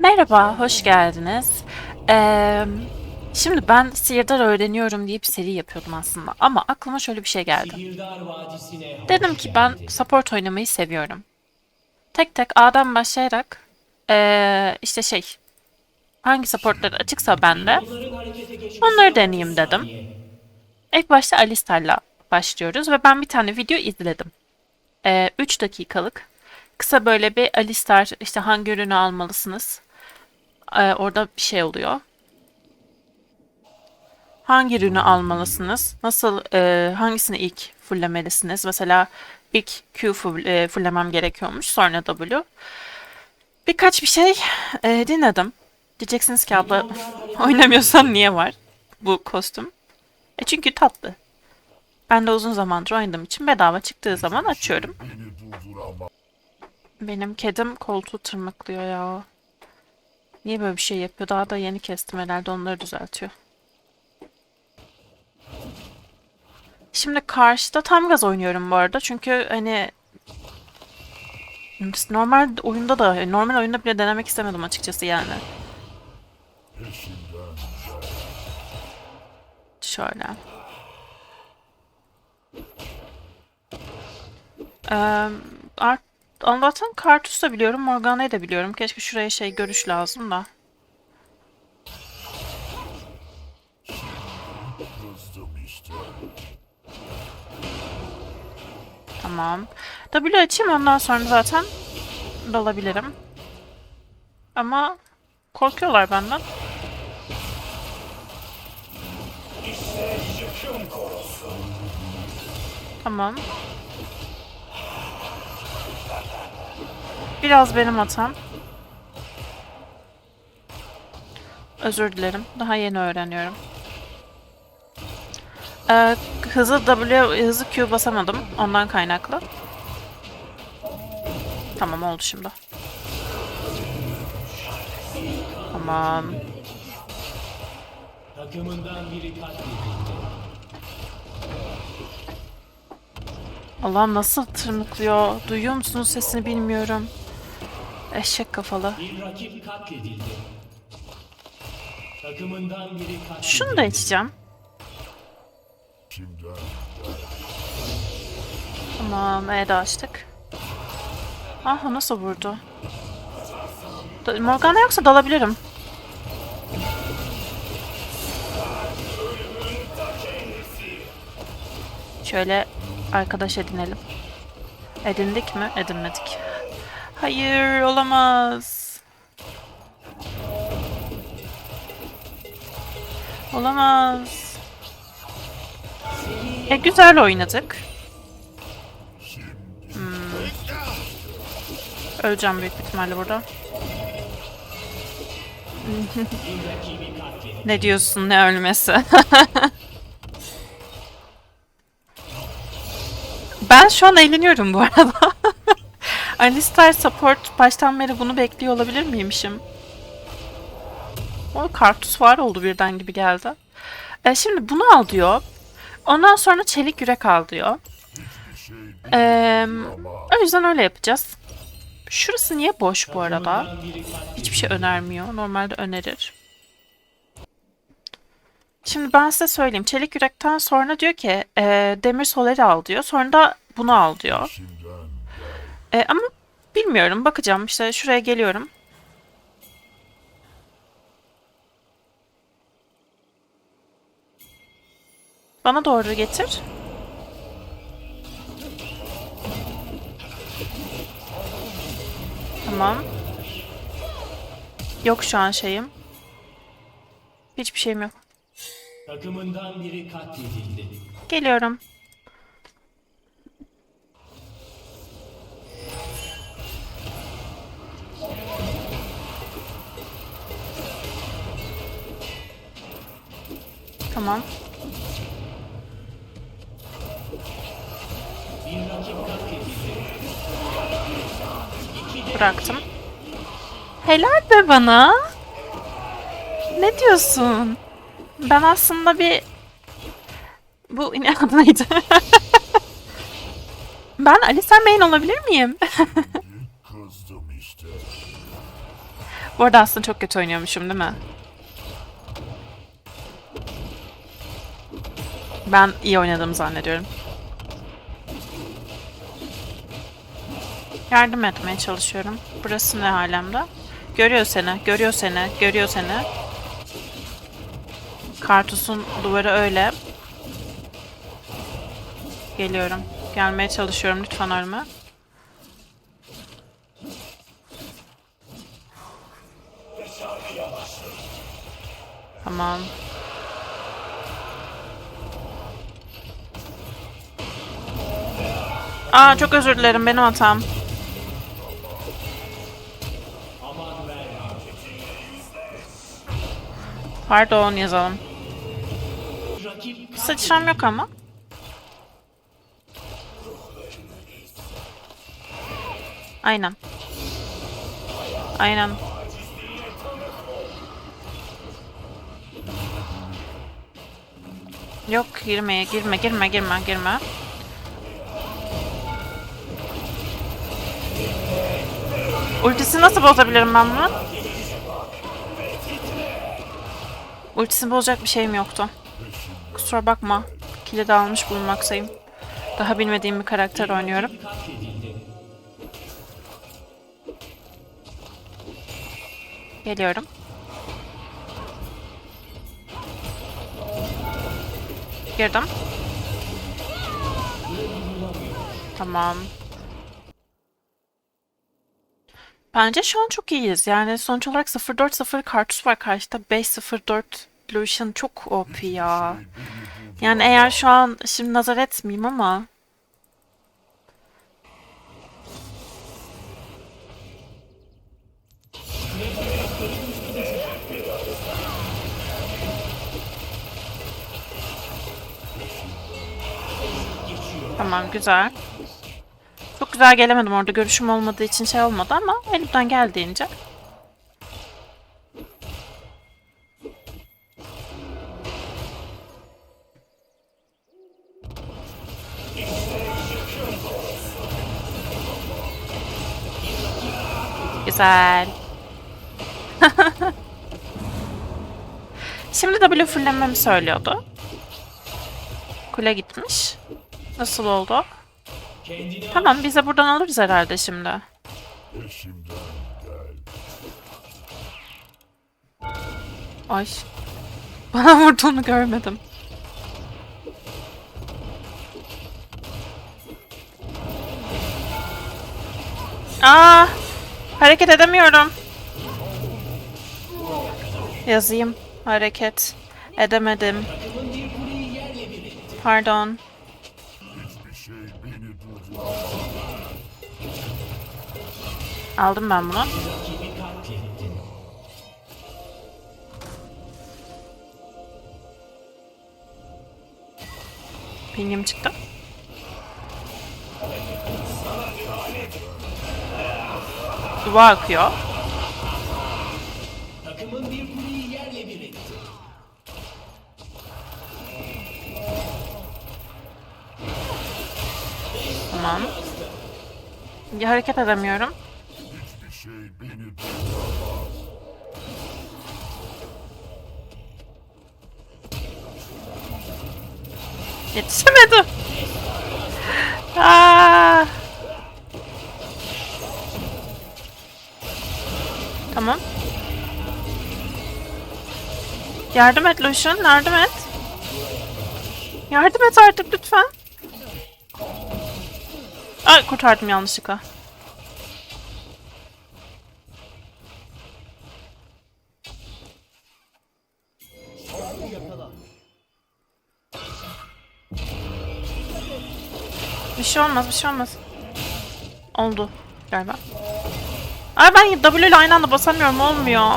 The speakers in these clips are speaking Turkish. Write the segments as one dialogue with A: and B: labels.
A: Merhaba, hoş geldiniz. Ee, şimdi ben Sihirdar öğreniyorum diye bir seri yapıyordum aslında. Ama aklıma şöyle bir şey geldi. Dedim ki ben support oynamayı seviyorum. Tek tek A'dan başlayarak ee, işte şey hangi supportlar açıksa bende onları deneyeyim dedim. İlk başta Alistar'la başlıyoruz ve ben bir tane video izledim. 3 dakikalık. Kısa böyle bir Alistar işte hangi ürünü almalısınız. Ee, orada bir şey oluyor. Hangi ürünü almalısınız? Nasıl e, hangisini ilk fulllemelisiniz? Mesela ilk Q full, e, fulllemem gerekiyormuş. Sonra W. Birkaç bir şey e, dinledim. Diyeceksiniz ki abla oynamıyorsan niye var bu kostüm? E çünkü tatlı. Ben de uzun zamandır oynadığım için bedava çıktığı zaman açıyorum. Benim kedim koltuğu tırmıklıyor ya. Niye böyle bir şey yapıyor? Daha da yeni kestim herhalde onları düzeltiyor. Şimdi karşıda tam gaz oynuyorum bu arada. Çünkü hani normal oyunda da normal oyunda bile denemek istemedim açıkçası yani. Şöyle. Ee, art, Allah'tan Kartus da biliyorum, Morgana'yı da biliyorum. Keşke şuraya şey görüş lazım da. Tamam. W açayım ondan sonra zaten dalabilirim. Ama korkuyorlar benden. Tamam. Biraz benim hatam. Özür dilerim. Daha yeni öğreniyorum. Ee, hızlı W, hızlı Q basamadım. Ondan kaynaklı. Tamam oldu şimdi. Tamam.
B: takımından biri.
A: Allah nasıl tırmıklıyor. Duyuyor musunuz sesini bilmiyorum. Eşek kafalı.
B: Bir rakip katledildi. Takımından biri katledildi.
A: Şunu da içeceğim. Tamam, E de açtık. Ah o nasıl vurdu? Morgana yoksa dalabilirim. Şöyle arkadaş edinelim. Edindik mi? Edinmedik. Hayır, olamaz. Olamaz. E güzel oynadık. Hmm. Öleceğim büyük ihtimalle burada. ne diyorsun ne ölmesi? ben şu an eğleniyorum bu arada. Alistar support baştan beri bunu bekliyor olabilir miymişim? O kartus var oldu birden gibi geldi. E, şimdi bunu al diyor. Ondan sonra çelik yürek al diyor. E, o yüzden öyle yapacağız. Şurası niye boş bu arada? Hiçbir şey önermiyor. Normalde önerir. Şimdi ben size söyleyeyim. Çelik yürekten sonra diyor ki e, demir soleri al diyor. Sonra da bunu al diyor. E, ama bilmiyorum. Bakacağım. İşte şuraya geliyorum. Bana doğru getir. Tamam. Yok şu an şeyim. Hiçbir şeyim yok.
B: Takımından biri katledildi.
A: Geliyorum. Tamam. Bıraktım. Helal be bana. Ne diyorsun? Ben aslında bir... Bu adıydı? ben Alistar Main olabilir miyim? Bu arada aslında çok kötü oynuyormuşum değil mi? Ben iyi oynadığımı zannediyorum. Yardım etmeye çalışıyorum. Burası ne alemde? Görüyor seni, görüyor seni, görüyor seni. Kartus'un duvarı öyle. Geliyorum. Gelmeye çalışıyorum. Lütfen ölme. Tamam. Aa çok özür dilerim benim hatam. Pardon yazalım. Sıçram yok ama. Aynen. Aynen. Yok girmeye girme girme girme girme. Ultisini nasıl bozabilirim ben bunu? Ultisini bozacak bir şeyim yoktu. Kusura bakma. Kilidi almış bulunmaktayım. Daha bilmediğim bir karakter oynuyorum. Geliyorum. Girdim. Tamam. Bence şu an çok iyiyiz. Yani sonuç olarak 0-4-0 Kartus var karşıda. 5-0-4 Lucian çok OP ya. Yani eğer şu an şimdi nazar etmeyeyim ama Tamam güzel. Güzel gelemedim orada görüşüm olmadığı için şey olmadı ama elimden geldiğince. Güzel. Şimdi W fullememi söylüyordu. Kule gitmiş. Nasıl oldu? Tamam bize buradan alırız herhalde şimdi. Ay. Bana vurduğunu görmedim. Aa! Hareket edemiyorum. Yazayım. Hareket edemedim. Pardon. Aldım ben bunu. Pingim çıktı. Duva akıyor. Tamam. Bir hareket edemiyorum. Yetişemedim. Aa! Tamam. Yardım et Lucian, yardım et. Yardım et artık lütfen. Ay kurtardım yanlışlıkla. Bir şey olmaz, bir şey olmaz. Oldu galiba. Ay ben W ile aynı anda basamıyorum, olmuyor.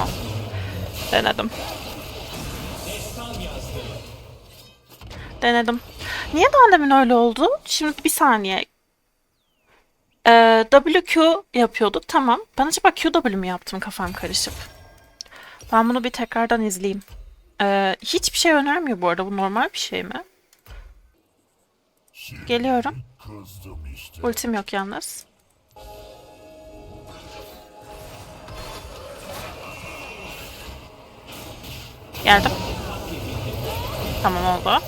A: Denedim. Denedim. Niye daha demin öyle oldu? Şimdi bir saniye. Ee, WQ yapıyorduk, tamam. Ben acaba QW mi yaptım kafam karışıp? Ben bunu bir tekrardan izleyeyim. Ee, hiçbir şey önermiyor bu arada. Bu normal bir şey mi? Geliyorum.
C: Kızdım işte.
A: Ultim yok yalnız. Geldim. Tamam oldu.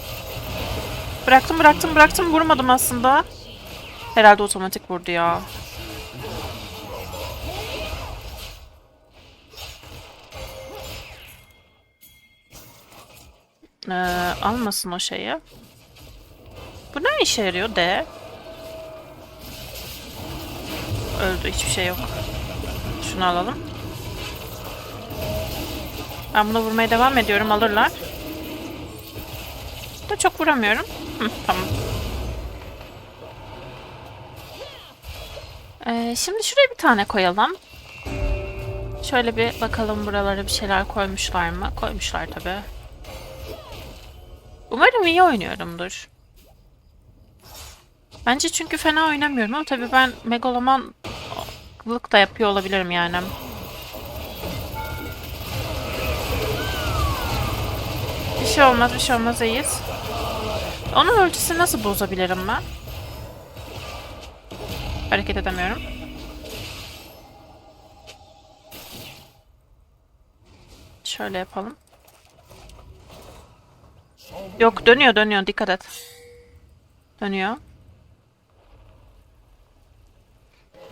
A: Bıraktım bıraktım bıraktım vurmadım aslında. Herhalde otomatik vurdu ya. Ee, almasın o şeyi. Bu ne işe yarıyor de? Öldü hiçbir şey yok. Şunu alalım. Ben buna vurmaya devam ediyorum. Alırlar. Da çok vuramıyorum. Hı, tamam. Ee, şimdi şuraya bir tane koyalım. Şöyle bir bakalım buralara bir şeyler koymuşlar mı? Koymuşlar tabii. Umarım iyi oynuyorumdur. Bence çünkü fena oynamıyorum ama tabii ben megalomanlık da yapıyor olabilirim yani. Bir şey olmaz, bir şey olmaz iyiyiz. Onun ölçüsü nasıl bozabilirim ben? Hareket edemiyorum. Şöyle yapalım. Yok dönüyor dönüyor dikkat et. Dönüyor.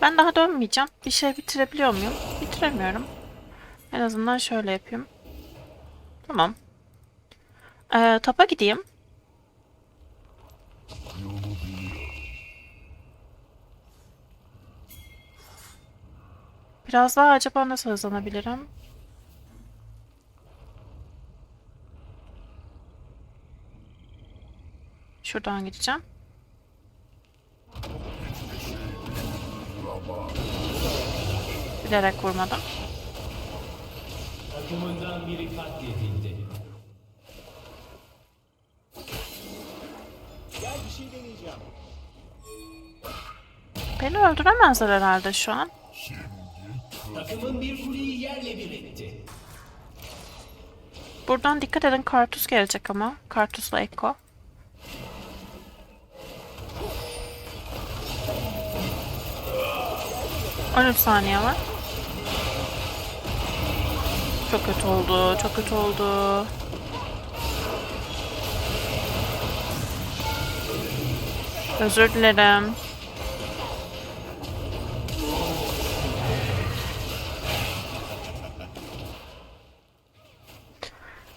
A: Ben daha dönmeyeceğim. Bir şey bitirebiliyor muyum? Bitiremiyorum. En azından şöyle yapayım. Tamam. Ee, tapa gideyim. Biraz daha acaba nasıl hızlanabilirim? Şuradan gideceğim. Bilerek vurmadım.
B: Takımından biri katledildi. Gel bir şey deneyeceğim.
A: Beni öldüremezler herhalde şu an.
B: Takımın bir kuleyi yerle bir etti.
A: Buradan dikkat edin kartuz gelecek ama. Kartuzla Eko. 13 saniye var. Çok kötü oldu. Çok kötü oldu. Özür dilerim.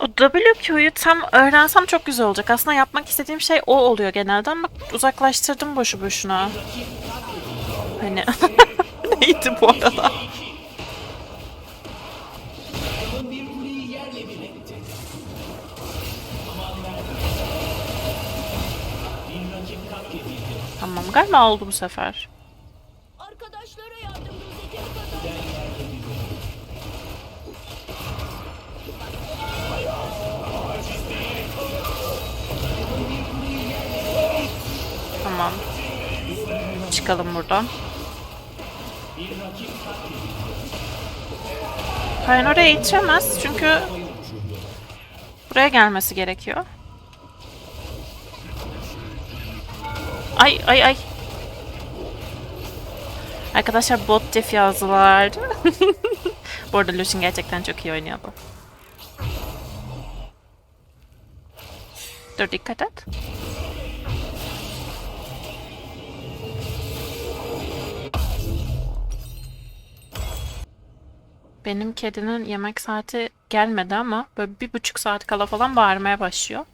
A: O WQ'yu tam öğrensem çok güzel olacak. Aslında yapmak istediğim şey o oluyor genelde ama uzaklaştırdım boşu boşuna. Hani neydi bu arada? Tamam galiba oldu bu sefer.
D: Arkadaşlara yardımınız yeteri kadar.
A: Tamam. Çıkalım buradan. Kayn oraya itiremez çünkü buraya gelmesi gerekiyor. Ay ay ay. Arkadaşlar bot def yazdılar. Bu arada Lucian gerçekten çok iyi oynuyordu. Dur dikkat et. Benim kedinin yemek saati gelmedi ama böyle bir buçuk saat kala falan bağırmaya başlıyor.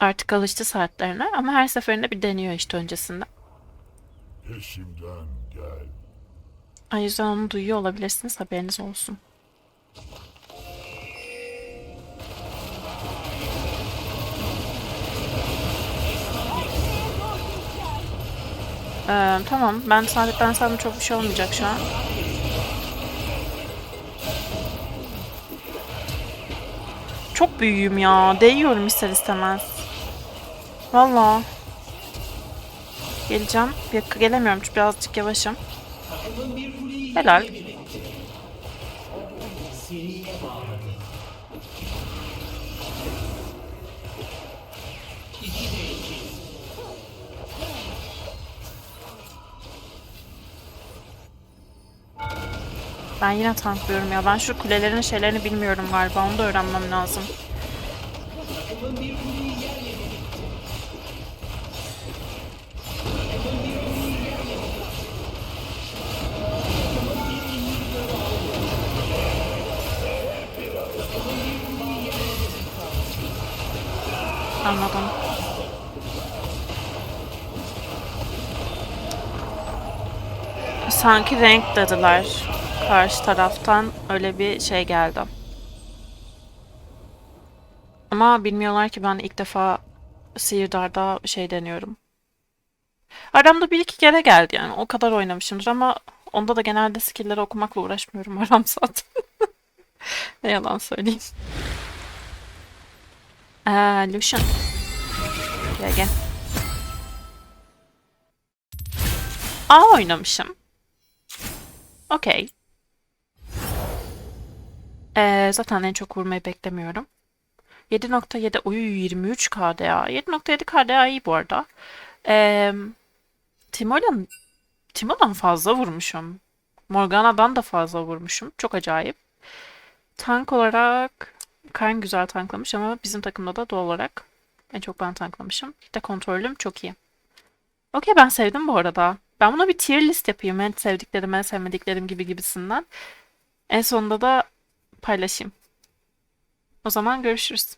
A: Artık alıştı saatlerine ama her seferinde bir deniyor işte öncesinde.
C: Peşimden gel.
A: O yüzden onu duyuyor olabilirsiniz haberiniz olsun. Ee, tamam ben sabitlensem çok bir şey olmayacak şu an. Çok büyüğüm ya. Değiyorum ister istemez. Valla. Geleceğim. Gelemiyorum çünkü birazcık yavaşım. Helal. Ben yine tanklıyorum ya. Ben şu kulelerin şeylerini bilmiyorum galiba. Onu da öğrenmem lazım. Anladım. Sanki renk dediler. Karşı taraftan öyle bir şey geldi. Ama bilmiyorlar ki ben ilk defa Sihirdar'da şey deniyorum. Aramda bir iki kere geldi yani. O kadar oynamışımdır ama onda da genelde skill'leri okumakla uğraşmıyorum aram zaten. ne yalan söyleyeyim. Aa, Lucian. Gel gel. A oynamışım. Okey. Ee, zaten en çok vurmayı beklemiyorum. 7.7 uyu 23 KDA. 7.7 KDA iyi bu arada. Ee, Timo'dan Timo'dan fazla vurmuşum. Morgana'dan da fazla vurmuşum. Çok acayip. Tank olarak Kayn güzel tanklamış ama bizim takımda da doğal olarak en çok ben tanklamışım. De kontrolüm çok iyi. Okey ben sevdim bu arada. Ben buna bir tier list yapayım. En sevdiklerim, en sevmediklerim gibi gibisinden. En sonunda da paylaşayım. O zaman görüşürüz.